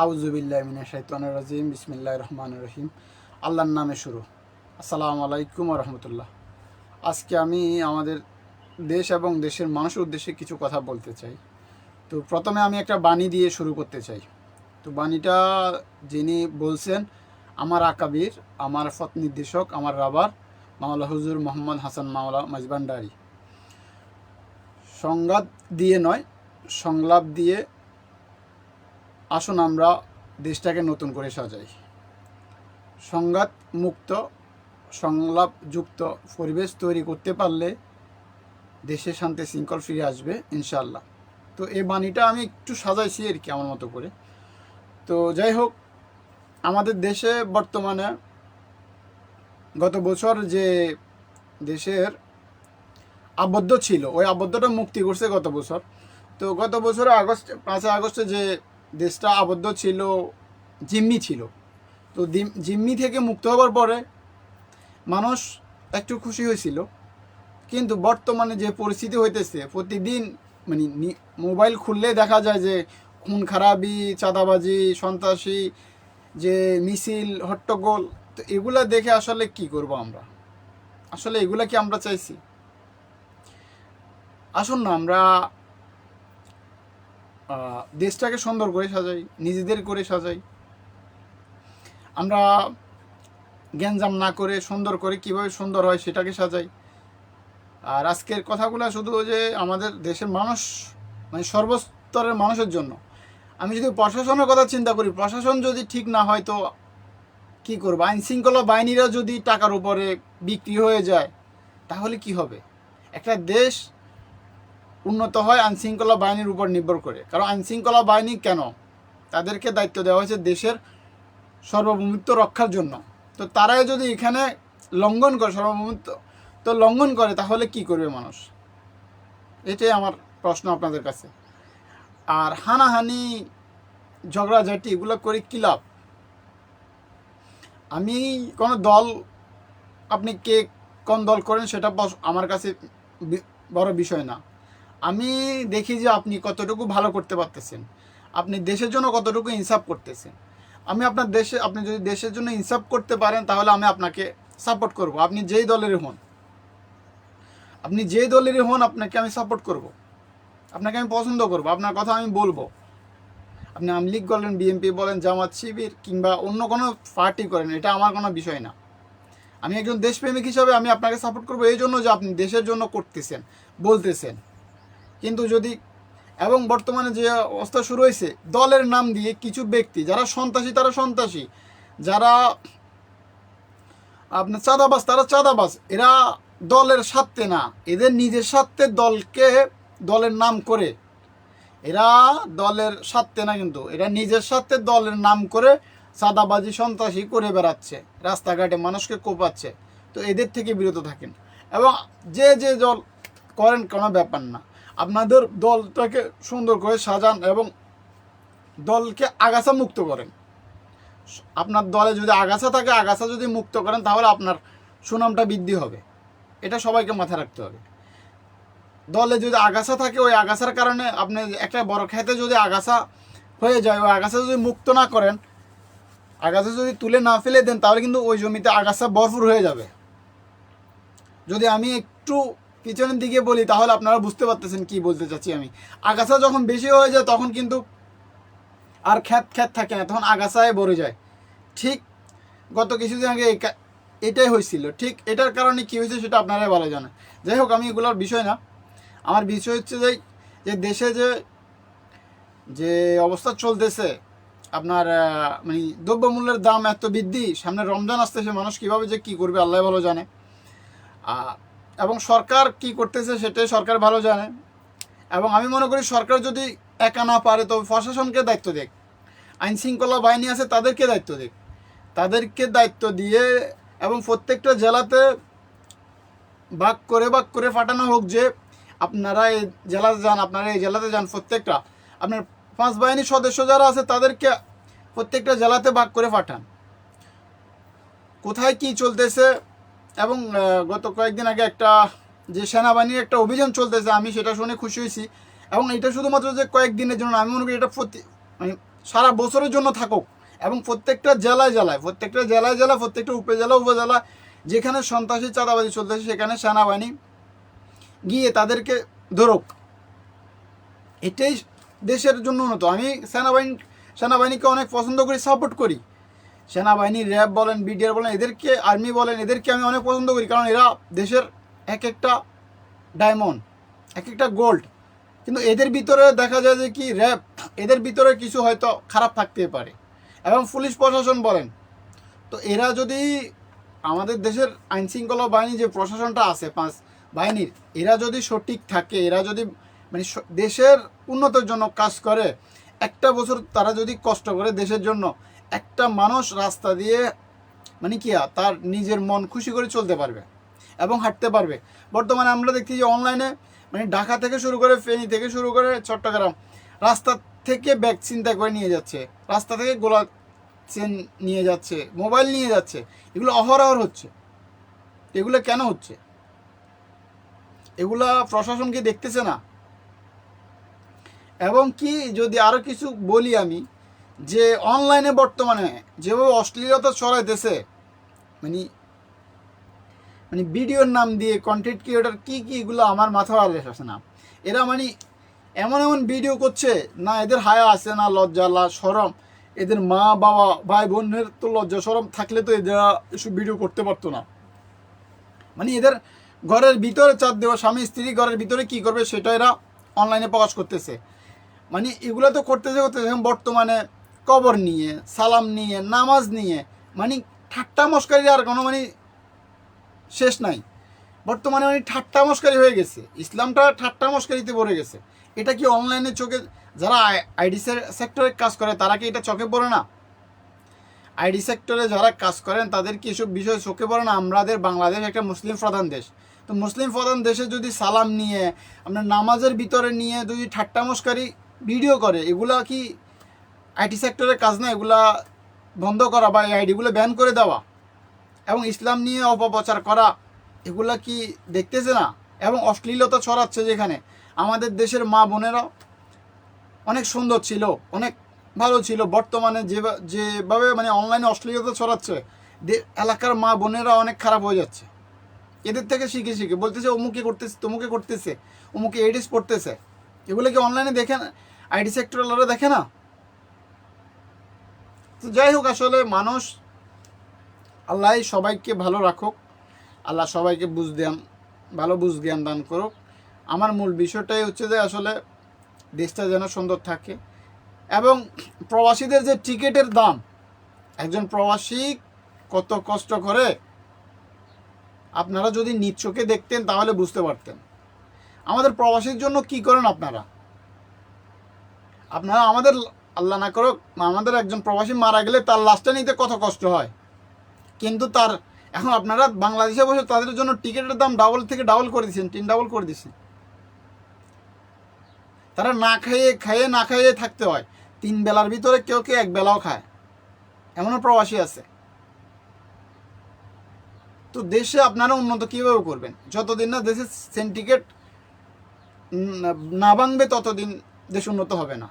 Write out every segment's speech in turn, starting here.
আউজুবিল্লাহ মিনা শাইতান রাজিম বিসমিল্লাহ রহমান রহিম। আল্লাহর নামে শুরু। আসসালামু আলাইকুম রহমতুল্লাহ। আজকে আমি আমাদের দেশ এবং দেশের মানুষের উদ্দেশ্যে কিছু কথা বলতে চাই। তো প্রথমে আমি একটা বাণী দিয়ে শুরু করতে চাই। তো বাণীটা যিনি বলছেন, আমার আকাবির, আমার ফত নির্দেশক, আমার রাবার, মাওলা হুজুর মোহাম্মদ হাসান মাওলা মাজবান্ডারি। সংঘাত দিয়ে নয়, সংলাপ দিয়ে আসুন আমরা দেশটাকে নতুন করে সাজাই। সংঘাত মুক্ত, সংলাপযুক্ত পরিবেশ তৈরি করতে পারলে দেশে শান্তি শৃঙ্খল ফিরে আসবে ইনশাল্লাহ তো এই বাণীটা আমি একটু সাজাইছি আর কি আমার মতো করে। তো যাই হোক, আমাদের দেশে বর্তমানে গত বছর যে দেশের আবদ্ধ ছিল, ওই আবদ্ধটা মুক্তি করছে গত বছর। তো গত বছর আগস্ট, পাঁচই আগস্টে যে দেশটা আবদ্ধ ছিল, জিম্মি ছিল। তো জিম্মি থেকে মুক্ত হওয়ার পরে মানুষ একটু খুশি হয়েছিল। কিন্তু বর্তমানে যে পরিস্থিতি হইতেছে, প্রতিদিন মানে মোবাইল খুললে দেখা যায় যে খুন খারাপি চাঁদাবাজি, সন্ত্রাসী, যে মিছিল, হট্টগোল, তো এগুলা দেখে আসলে কি করব আমরা? আসলে এগুলা কি আমরা চাইছি? আসুন না, আমরা দেশটাকে সুন্দর করে সাজাই, নিজেদের করে সাজাই। আমরা গ্যাঞ্জাম না করে সুন্দর করে কীভাবে সুন্দর হয় সেটাকে সাজাই। আর আজকের কথাগুলো শুধু যে আমাদের দেশের মানুষ মানে সর্বস্তরের মানুষের জন্য। আমি যদি প্রশাসনের কথা চিন্তা করি, প্রশাসন যদি ঠিক না হয় তো কী করব? আইন শৃঙ্খলা বাহিনীরা যদি টাকার উপরে বিক্রি হয়ে যায়, তাহলে কি হবে? একটা দেশ উন্নত হয় আইন শৃঙ্খলা বাহিনীর উপর নির্ভর করে। কারণ আইনশৃঙ্খলা বাহিনী কেন? তাদেরকে দায়িত্ব দেওয়া হয়েছে দেশের সার্বভৌমিত্ব রক্ষার জন্য। তো তারাই যদি এখানে লঙ্ঘন করে, সার্বভৌমিত্ব তো লঙ্ঘন করে, তাহলে কি করবে মানুষ? এটাই আমার প্রশ্ন আপনাদের কাছে। আর হানাহানি, ঝগড়াঝাটি, এগুলো করে কী লাভ? আমি কোনো দল, আপনি কে কোন দল করেন, সেটা আমার কাছে বড় বিষয় না। আমি দেখি যে আপনি কতটুকু ভালো করতে পারতেছেন। আপনি দেশের জন্য কতটুকু ইনসাফ করতেছেন। আমি আপনার দেশে, আপনি যদি দেশের জন্য ইনসাফ করতে পারেন, তাহলে আমি আপনাকে সাপোর্ট করব। আপনি যেই দলেরই হন। আপনি যেই দলেরই হন, আপনাকে আমি সাপোর্ট করব। আপনাকে আমি পছন্দ করব। আপনার কথা আমি বলব। আপনি আমলিগ বলেন, বিএনপি বলেন, জামাত, শিবির কিংবা অন্য কোনো পার্টি করেন, এটা আমার কোনো বিষয় না। আমি একজন দেশপ্রেমিক হিসাবে আমি আপনাকে সাপোর্ট করব। এই জন্য যে আপনি দেশের জন্য করতেছেন, বলতেছেন। কিন্তু যদি এবং বর্তমানে যে অবস্থা শুরু হয়েছে, দলের নাম দিয়ে কিছু ব্যক্তি, যারা সন্ত্রাসী, তারা সন্ত্রাসী, যারা আপনার চাঁদাবাজ, তারা চাঁদাবাজ, এরা দলের স্বার্থে না। এদের নিজের স্বার্থে দলকে, দলের নাম করে। এরা দলের স্বার্থে না কিন্তু, এরা নিজের স্বার্থে দলের নাম করে চাঁদাবাজি, সন্ত্রাসী করে বেড়াচ্ছে, রাস্তাঘাটে মানুষকে কোপাচ্ছে। তো এদের থেকে বিরত থাকেন। এবং যে যে দল করেন, কোনো ব্যাপার না। আপনাদের দলটাকে সুন্দর করে সাজান এবং দলকে আগাছা মুক্ত করেন। আপনার দলে যদি আগাছা থাকে, আগাছা যদি মুক্ত করেন, তাহলে আপনার সুনামটা বৃদ্ধি হবে। এটা সবাইকে মাথায় রাখতে হবে। দলে যদি আগাছা থাকে, ওই আগাছার কারণে আপনি একটা বড় খেতে যদি আগাছা হয়ে যায়, ওই আগাছা যদি মুক্ত না করেন, আগাছা যদি তুলে না ফেলে দেন, তাহলে কিন্তু ওই জমিতে আগাছা ভরপুর হয়ে যাবে। যদি আমি একটু পিছনের দিকে বলি, তাহলে আপনারা বুঝতে পারতেছেন কি বলতে চাচ্ছি আমি। আগাছা যখন বেশি হয়ে যায়, তখন কিন্তু আর খ্যাত খ্যাত থাকে না, তখন আগাছায় ভরে যায়। ঠিক গত কিছুদিন আগে এটাই হয়েছিল। ঠিক এটার কারণে কী হয়েছে সেটা আপনারাই ভালো জানেন। যাই হোক, আমি এগুলোর বিষয় না। আমার বিষয় হচ্ছে যে যে দেশে যে যে অবস্থা চলতেছে, আপনার মানে দ্রব্যমূল্যের দাম এত বৃদ্ধি, সামনে রমজান আসতেছে, মানুষ কীভাবে যে কী করবে, আল্লাহ ভালো জানে। এবং সরকার কি করতেছে সেটাই সরকার ভালো জানে। এবং আমি মনে করি সরকার যদি একা না পারে তো প্রশাসনকে দায়িত্ব দেখ আইন শৃঙ্খলা বাহিনী আছে, তাদেরকে দায়িত্ব দেখ তাদেরকে দায়িত্ব দিয়ে এবং প্রত্যেকটা জেলাতে ভাগ করে ভাগ করে পাঠানো হোক যে আপনারা এই জেলাতে যান, আপনারা এই জেলাতে যান, প্রত্যেকটা। আপনার পাঁচ বাহিনীর সদস্য যারা আছে, তাদেরকে প্রত্যেকটা জেলাতে ভাগ করে পাঠান। কোথায় কি চলতেছে এবং গত কয়েকদিন আগে একটা যে সেনাবাহিনীর একটা অভিযান চলতেছে, আমি সেটা শুনে খুশি হয়েছি। এবং এটা শুধুমাত্র যে কয়েকদিনের জন্য, আমি মনে করি এটা প্রতি মানে সারা বছরের জন্য থাকুক। এবং প্রত্যেকটা জেলায় জেলায়, প্রত্যেকটা জেলায় জেলা প্রত্যেকটা উপজেলা উপজেলা, যেখানে সন্ত্রাসী চাঁদাবাজি চলতেছে, সেখানে সেনাবাহিনী গিয়ে তাদেরকে ধরুক। এটাই দেশের জন্য উন্নত। আমি সেনাবাহিনী, সেনাবাহিনীকে অনেক পছন্দ করি, সাপোর্ট করি। সেনাবাহিনী, র্যাব বলেন, বিডিআর বলেন, এদেরকে, আর্মি বলেন, এদেরকে আমি অনেক পছন্দ করি। কারণ এরা দেশের এক একটা ডায়মন্ড এক একটা গোল্ড। কিন্তু এদের ভিতরে দেখা যায় যে কি, র্যাব, এদের ভিতরে কিছু হয়তো খারাপ থাকতে পারে। এবং পুলিশ প্রশাসন বলেন, তো এরা যদি আমাদের দেশের আইন শৃঙ্খলা বাহিনী যে প্রশাসনটা আছে, পাঁচ বাহিনীর, এরা যদি সঠিক থাকে, এরা যদি মানে দেশের উন্নতির জন্য কাজ করে, একটা বছর তারা যদি কষ্ট করে দেশের জন্য একটা মানুষ রাস্তা দিয়ে মানে কি তার নিজের মন খুশি করে চলতে পারবে এবং হাঁটতে পারবে। বর্তমানে আমরা দেখছি যে অনলাইনে মানে ঢাকা থেকে শুরু করে ফেনী থেকে শুরু করে চট্টগ্রাম রাস্তা থেকে ব্যাগ চিন্তা করে নিয়ে যাচ্ছে। রাস্তা থেকে গোলা চেন নিয়ে যাচ্ছে মোবাইল নিয়ে যাচ্ছে। এগুলো অহরহর হচ্ছে। এগুলো কেন হচ্ছে? এগুলা প্রশাসন কি দেখতেছে না? এবং কি যদি আরও কিছু বলি আমি যে অনলাইনে বর্তমানে যেভাবে অশ্লীলতা ছড়াইতেছে মানে মানে ভিডিওর নাম দিয়ে কন্টেন্ট ক্রিয়েটার কি কি এগুলো আমার মাথা আর আসে না। এরা মানে এমন এমন ভিডিও করছে, না এদের হায়া আছে, না লজ্জা লা সরম এদের মা, বাবা, ভাই, বোনের তো লজ্জা সরম থাকলে তো এরা এসব ভিডিও করতে পারতো না। মানে এদের ঘরের ভিতরে চার দেওয়া, স্বামী, স্ত্রী ঘরের ভিতরে কি করবে সেটা এরা অনলাইনে প্রকাশ করতেছে। মানে এগুলো তো করতেছে করতেছে। বর্তমানে কবর নিয়ে, সালাম নিয়ে, নামাজ নিয়ে মানে ঠাট্টা মস্কারি আর কোনো মানে শেষ নাই। বর্তমানে মানে ঠাট্টা মস্কারি হয়ে গেছে। ইসলামটা ঠাট্টা মস্কারিতে পড়ে গেছে। এটা কি অনলাইনে চোখে যারা আইডি সেক্টরে কাজ করে, তারা কি এটা চোখে পড়ে না? আইডি সেক্টরে যারা কাজ করেন, তাদের কি এসব বিষয় চোখে পড়ে না? আমাদের বাংলাদেশ একটা মুসলিম প্রধান দেশ। তো মুসলিম প্রধান দেশে যদি সালাম নিয়ে, আপনার নামাজের ভিতরে নিয়ে যদি ঠাট্টা মস্কারি ভিডিও করে, এগুলা কি আইটি সেক্টরের কাজ না, এগুলা বন্ধ করা বা এই আইডিগুলো ব্যান করে দেওয়া এবং ইসলাম নিয়ে অপপ্রচার করা, এগুলা কি দেখতেছে না? এবং অশ্লীলতা ছড়াচ্ছে যেখানে। আমাদের দেশের মা বোনেরা অনেক সুন্দর ছিল, অনেক ভালো ছিল। বর্তমানে যেভা- যেভাবে মানে অনলাইনে অশ্লীলতা ছড়াচ্ছে এলাকার মা বোনেরা অনেক খারাপ হয়ে যাচ্ছে। এদের থেকে শিখে শিখে, বলতেছে অমুকে করতেছে, তমুকে করতেছে, অমুকে এডিস পড়তেছে এগুলো কি অনলাইনে দেখে না? আইডি সেক্টরওয়ালারা দেখে না? তো যাই হোক, আসলে মানুষ, আল্লাহ সবাইকে ভালো রাখুক, আল্লাহ সবাইকে বুঝ জ্ঞান ভালো বুঝ জ্ঞান দান করুক। আমার মূল বিষয়টাই হচ্ছে যে আসলে দেশটা যেন সুন্দর থাকে এবং প্রবাসীদের যে টিকিটের দাম, একজন প্রবাসী কত কষ্ট করে আপনারা যদি নিজ চোখে দেখতেন তাহলে বুঝতে পারতেন। আমাদের প্রবাসীর জন্য কি করেন আপনারা? আপনারা আমাদের আল্লাহ না করুক, আমাদের একজন প্রবাসী মারা গেলে তার লাশটা নিতে কত কষ্ট হয়? কিন্তু তার, এখন আপনারা বাংলাদেশে বসে তাদের জন্য টিকিটের দাম ডাবল থেকে ডাবল করে দিচ্ছেন তিন ডাবল করে দিচ্ছেন তারা না খাইয়ে খাইয়ে না খাইয়ে থাকতে হয়। তিন বেলার ভিতরে কেউ কেউ এক বেলাও খায়। এমনও প্রবাসী আছে। তো দেশে আপনারা উন্নত কীভাবে করবেন? যতদিন না দেশের সেন্টিকেট না ভাঙবে, ততদিন দেশ উন্নত হবে না।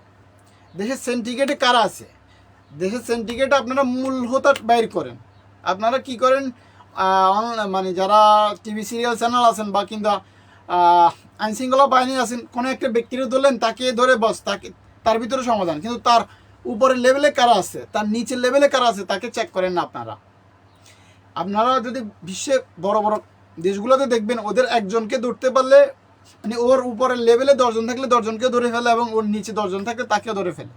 দেশের সেন্টিকেটে কারা আছে? দেশের সেন্টিকেটে আপনারা মূল হোতা বাইর করেন। আপনারা কি করেন? মানে যারা টিভি সিরিয়াল চ্যানেল আছেন বা কিংবা আইন শৃঙ্খলা বাহিনী আছেন, কোনো একটা ব্যক্তিরে ধরলেন, তাকে ধরে বস, তাকে, তার ভিতরে সমাধান। কিন্তু তার উপরের লেভেলে কারা আছে, তার নিচের লেভেলে কারা আছে, তাকে চেক করেন না আপনারা। আপনারা যদি বিশ্বে বড় বড় দেশগুলোতে দেখবেন, ওদের একজনকে ধরতে পারলে মানে ওর উপরের লেভেলে দশজন থাকলে দশজনকে ধরে ফেলে এবং ওর নিচে দশজন থাকলে তাকেও ধরে ফেলে।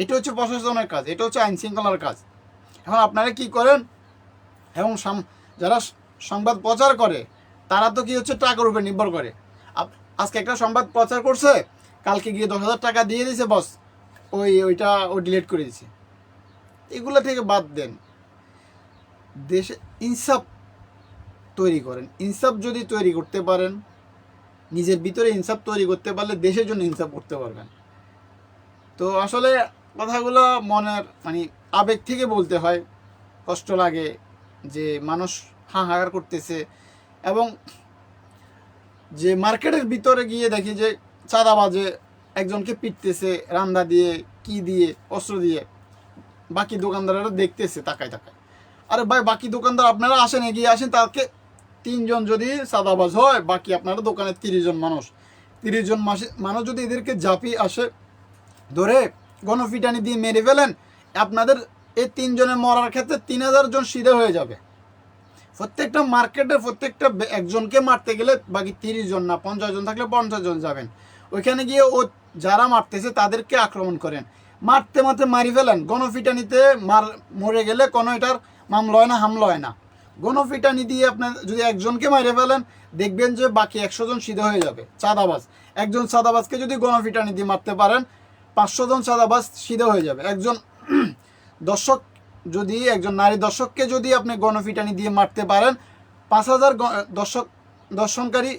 এটা হচ্ছে প্রশাসনের কাজ, এটা হচ্ছে আইন শৃঙ্খলার কাজ। এখন আপনারা কি করেন? এবং যারা সংবাদ প্রচার করে, তারা তো কি হচ্ছে টাকার উপরে নির্ভর করে। আজকে একটা সংবাদ প্রচার করছে, কালকে গিয়ে দশ হাজার টাকা দিয়ে দিয়েছে বস ওই, ওইটা ও ডিলিট করে দিয়েছে। এগুলো থেকে বাদ দেন। দেশে ইনসাফ তৈরি করেন। ইনসাফ যদি তৈরি করতে পারেন নিজের ভিতরে ইনসাফ তৈরি করতে পারলে দেশের জন্য ইনসাফ করতে পারবেন। তো আসলে কথাগুলো মনের মানে আবেগ থেকে বলতে হয়, কষ্ট লাগে যে মানুষ হাহাকার করতেছে এবং যে মার্কেটের ভিতরে গিয়ে দেখি যে চাঁদাবাজে একজনকে পিটতেছে রান্দা দিয়ে, কি দিয়ে, অস্ত্র দিয়ে, বাকি দোকানদারেরা দেখতেছে তাকায় তাকায়। আরে ভাই, বাকি দোকানদার আপনারা আসেন, এগিয়ে আসেন, তাকে তিনজন যদি সাদাবাজ হয়, বাকি আপনারা দোকানে তিরিশ জন মানুষ। তিরিশ জন মাসে- মানুষ যদি এদেরকে ঝাঁপি আসে ধরে গণফিটানি দিয়ে মেরে ফেলেন, আপনাদের এই তিনজনের মরার ক্ষেত্রে তিন হাজার জন সিধে হয়ে যাবে। প্রত্যেকটা মার্কেটে প্রত্যেকটা একজনকে মারতে গেলে বাকি তিরিশ জন না, পঞ্চাশ জন থাকলে পঞ্চাশ জন যাবেন। ওইখানে গিয়ে ও যারা মারতেছে তাদেরকে আক্রমণ করেন। মারতে মারতে মারি ফেলেন। গণফিটানিতে মার মরে গেলে কোনো এটার মামলা হয় না, হামলা হয় না। গণফিটানি দিয়ে আপনার যদি একজনকে মারে ফেলেন, দেখবেন যে বাকি একশো জন সিধে হয়ে যাবে। চাঁদাবাজ। একজন চাঁদাবাজকে যদি গণফিটানি দিয়ে মারতে পারেন, পাঁচশো জন চাঁদাবাজ সিধে হয়ে যাবে। একজন দর্শক যদি, একজন নারী দর্শককে যদি আপনি গণফিটানি দিয়ে মারতে পারেন, পাঁচ হাজার দর্শক, দর্শনকারী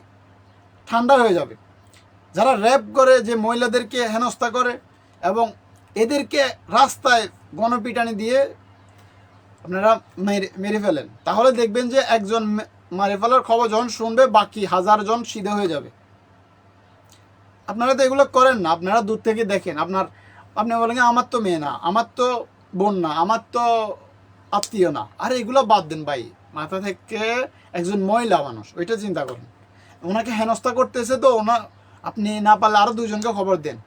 ঠান্ডা হয়ে যাবে। যারা র্যাপ করে, যে মহিলাদেরকে হেনস্থা করে এবং এদেরকে রাস্তায় গণপিটানি দিয়ে আপনারা মেরে মেরে ফেলেন। তাহলে দেখবেন যে একজন মারে ফেলার খবর যখন শুনবে, বাকি হাজার জন সিধে হয়ে যাবে। আপনারা তো এগুলো করেন না, আপনারা দূর থেকে দেখেন। আপনার, আপনি বলেন আমার তো মেয়ে না, আমার তো বোন না, আমার তো আত্মীয় না। আরে এগুলো বাদ দেন ভাই, মাথা থেকে একজন মহিলা মানুষ, ওইটা চিন্তা করেন। ওনাকে হেনস্থা করতেছে তো, ওনা, আপনি না পারলে আরও দুজনকে খবর দেন।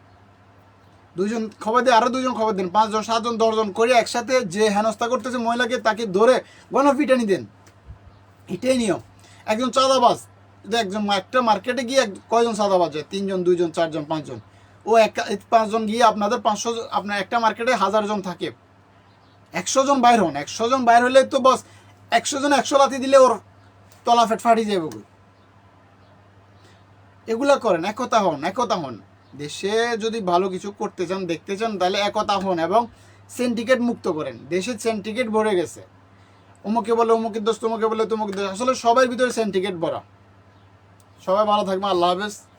দুজন খবর দিয়ে আরও দুজন খবর দেন, পাঁচজন, সাতজন, দশজন করে একসাথে যে হেনস্থা করতেছে মহিলাকে তাকে ধরে গণপিটানি দেন। এটাই নিয়ম। একজন চাঁদাবাজ একজন একটা মার্কেটে গিয়ে কয়জন চাঁদাবাজ হয়? তিনজন, দুইজন, চারজন, পাঁচজন। ও এক পাঁচজন গিয়ে আপনাদের পাঁচশো আপনার একটা মার্কেটে হাজার জন থাকে। একশো জন বাইর হন। একশো জন বাইর হলে তো বস, একশো জন একশো লাথি দিলে ওর তলা ফেট ফাটি যাবে। এগুলা করেন, একতা হন একতা হন। দেশে যদি ভালো কিছু করতে চান, দেখতে চান, তাহলে একতা হন এবং সেন্টিকেট মুক্ত করেন। দেশে সেন্টিকেট ভরে গেছে। অমুকে বলে অমুকের দোষ, তোমাকে বলে, তোমাকে দোষ। আসলে সবাই ভিতরে সেন্টিকেট ভরা। সবাই ভালো থাকবে আল্লাহ হাফেজ।